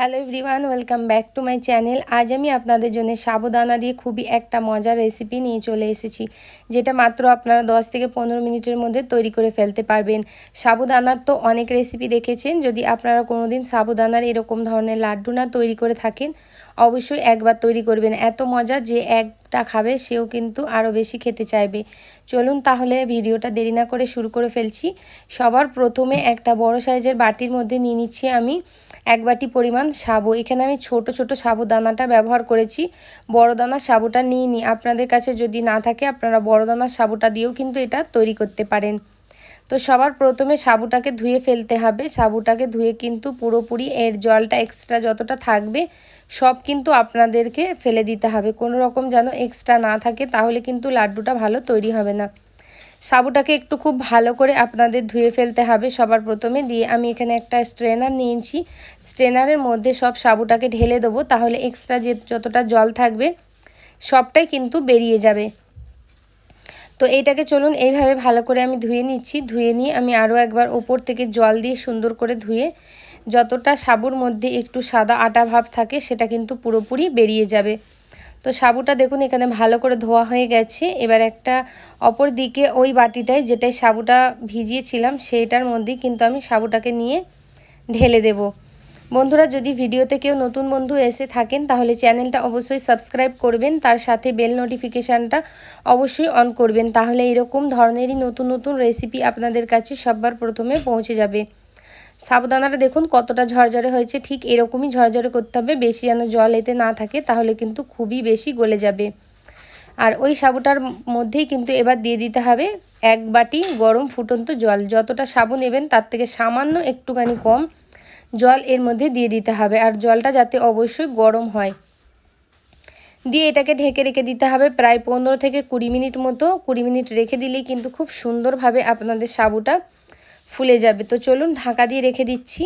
Hello everyone welcome back to my channel আজ আমি আপনাদের জন্য সাবুদানা দিয়ে খুবই একটা মজার রেসিপি নিয়ে চলে এসেছি, যেটা মাত্র আপনারা 10 থেকে পনেরো মিনিটের মধ্যে তৈরি করে ফেলতে পারবেন। সাবুদানার তো অনেক রেসিপি দেখেছেন, যদি আপনারা কোনোদিন সাবুদানার এরকম ধরনের লাড্ডু না তৈরি করে থাকেন অবশ্যই একবার তৈরি করবেন। এত মজা যে একটা খাবে, সেও কিন্তু আরও বেশি খেতে চাইবে। চলুন তাহলে ভিডিওটা দেরি না করে শুরু করে ফেলছি। সবার প্রথমে একটা বড় সাইজের বাটির মধ্যে নিয়ে নিচ্ছি আমি এক বাটি পরিমাণ সাবু। এখানে আমি ছোট ছোট সাবু দানাটা ব্যবহার করেছি। বড় দানার সাবুটা নিয়ে নিই। আপনাদের কাছে যদি না থাকে, আপনারা বড় দানার সাবুটা দিয়েও কিন্তু এটা তৈরি করতে পারেন। তো সবার প্রথমে সাবুটাকে ধুয়ে ফেলতে হবে। সাবুটাকে ধুয়ে কিন্তু পুরোপুরি এর জলটা এক্সট্রা যতটা থাকবে সব কিন্তু আপনাদেরকে ফেলে দিতে হবে। কোনো রকম যেন এক্সট্রা না থাকে, তাহলে কিন্তু লাড্ডুটা ভালো তৈরি হবে না। সাবুটাকে একটু খুব ভালো করে আপনাদের ধুয়ে ফেলতে হবে। সবার প্রথমে দিয়ে আমি এখানে একটা স্ট্রেনার নিয়েছি। স্ট্রেনারের মধ্যে সব সাবুটাকে ঢেলে দেবো, তাহলে এক্সট্রা যে যতটা জল থাকবে, সবটাই কিন্তু বেরিয়ে যাবে। তো এইটাকে চলুন এইভাবে ভালো করে আমি ধুয়ে নিচ্ছি। ধুয়ে নিয়ে আমি আরও একবার ওপর থেকে জল দিয়ে সুন্দর করে ধুয়ে যতটা সাবুর মধ্যে একটু সাদা আটা ভাব থাকে, সেটা কিন্তু পুরোপুরি বেরিয়ে যাবে। তো সাবুটা দেখুন, এখানে ভালো করে ধোয়া হয়ে গেছে। এবার একটা অপর দিকে ওই বাটিটায় যেটাই সাবুটা ভিজিয়েছিলাম, সেইটার মধ্যেই কিন্তু আমি সাবুটাকে নিয়ে ঢেলে দেব। বন্ধুরা, যদি ভিডিওতে কেউ নতুন বন্ধু এসে থাকেন, তাহলে চ্যানেলটা অবশ্যই সাবস্ক্রাইব করবেন, তার সাথে বেল নোটিফিকেশানটা অবশ্যই অন করবেন। তাহলে এরকম ধরনেরই নতুন নতুন রেসিপি আপনাদের কাছে সববার প্রথমে পৌঁছে যাবে। সাবুদানাটা দেখুন কতটা ঝরঝরে হয়েছে, ঠিক এরকমই ঝরঝরে করতে হবে, বেশি যেন জল এতে না থাকে তাহলে কিন্তু খুবই বেশি গলে যাবে। আর ওই সাবুটার মধ্যেই কিন্তু এবার দিয়ে দিতে হবে এক বাটি গরম ফুটন্ত জল, যতটা সাবু নেবেন তার থেকে সামান্য একটুখানি কম জল এর মধ্যে দিয়ে দিতে হবে, আর জলটা যাতে অবশ্যই গরম হয়। দিয়ে এটাকে ঢেকে রেখে দিতে হবে প্রায় পনেরো থেকে কুড়ি মিনিট মতো, কুড়ি মিনিট রেখে দিলেই কিন্তু খুব সুন্দরভাবে আপনাদের সাবুটা ফুলে যাবে। তো চলুন ঢাকা দিয়ে রেখে দিচ্ছি।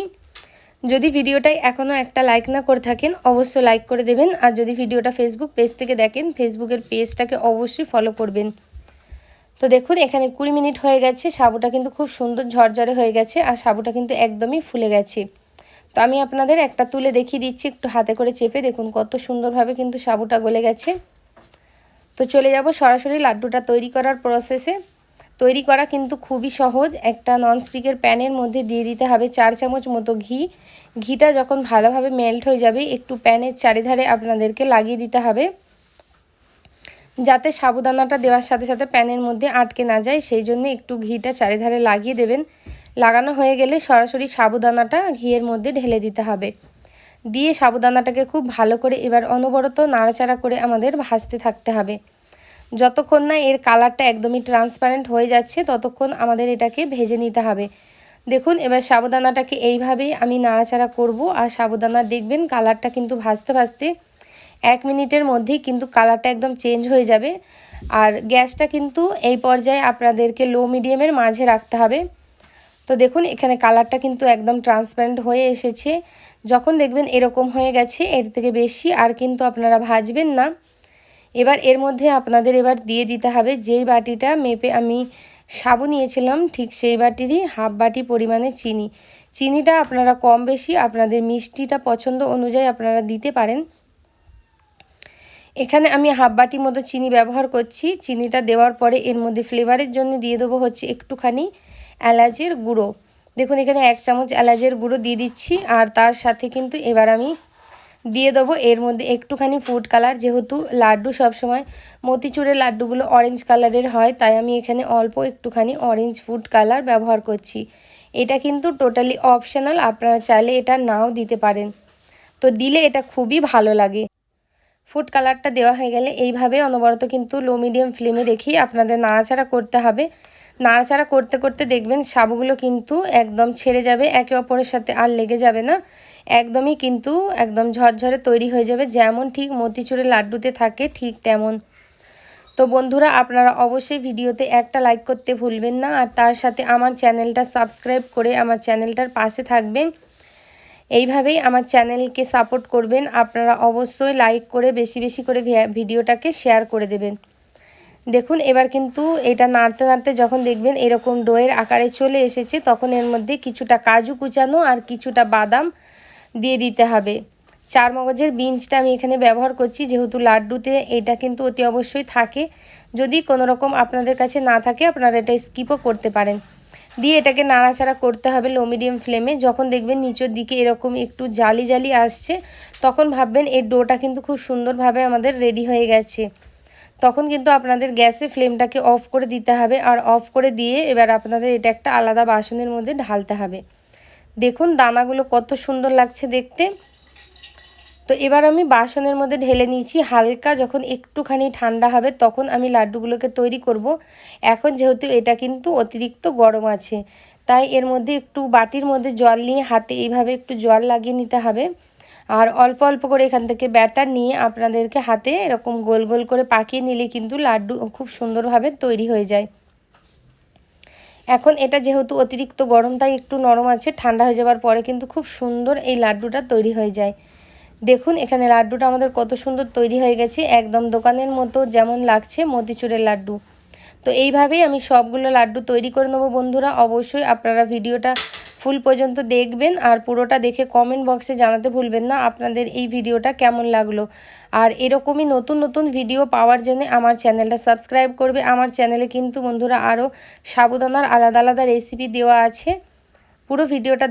যদি ভিডিওটাই এখনও একটা লাইক না করে থাকেন, অবশ্যই লাইক করে দেবেন। আর যদি ভিডিওটা ফেসবুক পেজ থেকে দেখেন ফেসবুকের পেজটাকে অবশ্যই ফলো করবেন। তো দেখুন, এখানে কুড়ি মিনিট হয়ে গেছে। সাবুটা কিন্তু খুব সুন্দর ঝরঝরে হয়ে গেছে আর সাবুটা কিন্তু একদমই ফুলে গেছে। তো আমি আপনাদের একটা তুলে দেখিয়ে দিচ্ছি, একটু হাতে করে চেপে দেখুন কত সুন্দরভাবে কিন্তু সাবুটা গলে গেছে। তো চলে যাব সরাসরি লাড্ডুটা তৈরি করার প্রসেসে তৈরি করা কিন্তু খুবই সহজ। একটা ননস্টিকের প্যানের মধ্যে দিয়ে দিতে হবে চার চামচ মতো ঘি। ঘিটা যখন ভালোভাবে মেল্ট হয়ে যাবে, একটু প্যানের চারিধারে আপনাদেরকে লাগিয়ে দিতে হবে। যাতে সাবুদানাটা দেওয়ার সাথে সাথে প্যানের মধ্যে আটকে না যায়, সেই জন্য একটু ঘিটা চারিধারে লাগিয়ে দেবেন। লাগানো হয়ে গেলে সরাসরি সাবুদানাটা ঘিয়ের মধ্যে ঢেলে দিতে হবে। দিয়ে সাবুদানাটাকে খুব ভালো করে এবার অনবরত নাড়াচাড়া করে আমাদের ভাজতে থাকতে হবে। যতক্ষণ না এর কালারটা একদমই ট্রান্সপারেন্ট হয়ে যাচ্ছে, ততক্ষণ আমাদের এটাকে ভেজে নিতে হবে। দেখুন, এবার সাবুদানাটাকে এইভাবেই আমি নাড়াচাড়া করব আর সাবুদানা দেখবেন কালারটা কিন্তু ভাজতে ভাজতে এক মিনিটের মধ্যেই কিন্তু কালারটা একদম চেঞ্জ হয়ে যাবে। আর গ্যাসটা কিন্তু এই পর্যায়ে আপনাদেরকে লো মিডিয়ামের মাঝে রাখতে হবে। তো দেখুন, এখানে কালারটা কিন্তু একদম ট্রান্সপারেন্ট হয়ে এসেছে। যখন দেখবেন এরকম হয়ে গেছে, এর থেকে বেশি আর কিন্তু আপনারা ভাজবেন না। এবার এর মধ্যে আপনাদের এবার দিয়ে দিতে হবে, যেই বাটিটা মেপে আমি সাবু নিয়েছিলাম, ঠিক সেই বাটিরই হাফ বাটি পরিমাণে চিনি। চিনিটা আপনারা কম বেশি আপনাদের মিষ্টিটা পছন্দ অনুযায়ী আপনারা দিতে পারেন। এখানে আমি হাফ বাটি মতো চিনি ব্যবহার করছি। চিনিটা দেওয়ার পরে এর মধ্যে ফ্লেভারের জন্য দিয়ে দেবো হচ্ছে একটুখানি এলাচের গুঁড়ো। দেখুন এখানে এক চামচ এলাচের গুঁড়ো দিয়ে দিচ্ছি, আর তার সাথে কিন্তু এবার আমি দিয়ে দেবো। এর মধ্যে একটুখানি ফুড কালার যেহেতু লাড্ডু সবসময় মতিচুরের লাড্ডুগুলো অরেঞ্জ কালারের হয়, তাই আমি এখানে অল্প একটুখানি অরেঞ্জ ফুড কালার ব্যবহার করছি। এটা কিন্তু টোটালি অপশনাল আপনারা চাইলে এটা নাও দিতে পারেন। তো দিলে এটা খুবই ভালো লাগে। ফুড কালারটা দেওয়া হয়ে গেলে এইভাবে অনবরত কিন্তু লো মিডিয়াম ফ্লেমে রেখেই আপনাদের নাড়াচাড়া করতে হবে। নাড়াচাড়া করতে করতে দেখবেন সাবুগুলো কিন্তু একদম ছেড়ে যাবে, একে অপরের সাথে আর লেগে যাবে না। একদমই কিন্তু একদম ঝরঝরে তৈরি হয়ে যাবে, যেমন ঠিক মতিচুরের লাড্ডুতে থাকে ঠিক তেমন। তো বন্ধুরা, আপনারা অবশ্যই ভিডিওতে একটা লাইক করতে ভুলবেন না, আর তার সাথে আমার চ্যানেলটা সাবস্ক্রাইব করে আমার চ্যানেলটার পাশে থাকবেন। এইভাবেই আমার চ্যানেলকে সাপোর্ট করবেন, আপনারা অবশ্যই লাইক করে বেশি বেশি করে ভিডিওটাকে শেয়ার করে দেবেন। দেখুন, এবার কিন্তু এটা নাড়তে নাড়তে যখন দেখবেন এরকম ডোয়ের আকারে চলে এসেছে, তখন এর মধ্যে কিছুটা কাজু কুচানো আর কিছুটা বাদাম দিয়ে দিতে হবে। চার মগজের বিনসটা আমি এখানে ব্যবহার করছি, যেহেতু লাড্ডুতে এটা কিন্তু অতি অবশ্যই থাকে। যদি কোনো রকম আপনাদের কাছে না থাকে, আপনারা এটা স্কিপও করতে পারেন। দিয়ে এটাকে নাড়াচাড়া করতে হবে লো মিডিয়াম ফ্লেমে যখন দেখবেন নিচের দিকে এরকম একটু জালি জালি আসছে, তখন ভাববেন এর ডোটা কিন্তু খুব সুন্দরভাবে আমাদের রেডি হয়ে গেছে। তখন কিন্তু আপনাদের গ্যাসে ফ্লেমটাকে অফ করে দিতে হবে আর অফ করে দিয়ে এবার আপনাদের এটা একটা আলাদা বাসনের মধ্যে ঢালতে হবে। দেখুন দানাগুলো কত সুন্দর লাগছে দেখতে। তো এবার আমি বাসনের মধ্যে ঢেলে নিয়েছি, হালকা যখন একটুখানি ঠান্ডা হবে তখন আমি লাড্ডুগুলোকে তৈরি করব। এখন যেহেতু এটা কিন্তু অতিরিক্ত গরম আছে, তাই এর মধ্যে একটু বাটির মধ্যে জল নিয়ে হাতে এইভাবে একটু জল লাগিয়ে নিতে হবে। আর অল্প অল্প করে এখান থেকে ব্যাটার নিয়ে আপনাদেরকে হাতে এরকম গোল গোল করে পাকিয়ে নিলে কিন্তু লাড্ডু খুব সুন্দরভাবে তৈরি হয়ে যায়। এখন এটা যেহেতু অতিরিক্ত গরম, তাই একটু নরম আছে, ঠান্ডা হয়ে যাওয়ার পরে কিন্তু খুব সুন্দর এই লাড্ডুটা তৈরি হয়ে যায়। দেখুন, এখানে লাড্ডুটা আমাদের কত সুন্দর তৈরি হয়ে গেছে, একদম দোকানের মতো যেমন লাগছে মতিচুরের লাড্ডু। তো এইভাবেই আমি সবগুলো লাড্ডু তৈরি করে নেব বন্ধুরা। অবশ্যই আপনারা ভিডিওটা ফুল পর্যন্ত দেখবেন আর পুরোটা দেখে কমেন্ট বক্সে জানাতে ভুলবেন না। আপনাদের এই ভিডিওটা কেমন লাগল? আর এরকমই নতুন নতুন ভিডিও পাওয়ার জন্য আমার চ্যানেলটা সাবস্ক্রাইব করবে। আমার চ্যানেলে কিন্তু বন্ধুরা আরও সাবুদানার আলাদা আলাদা রেসিপি দেওয়া আছে। পুরো ভিডিওটা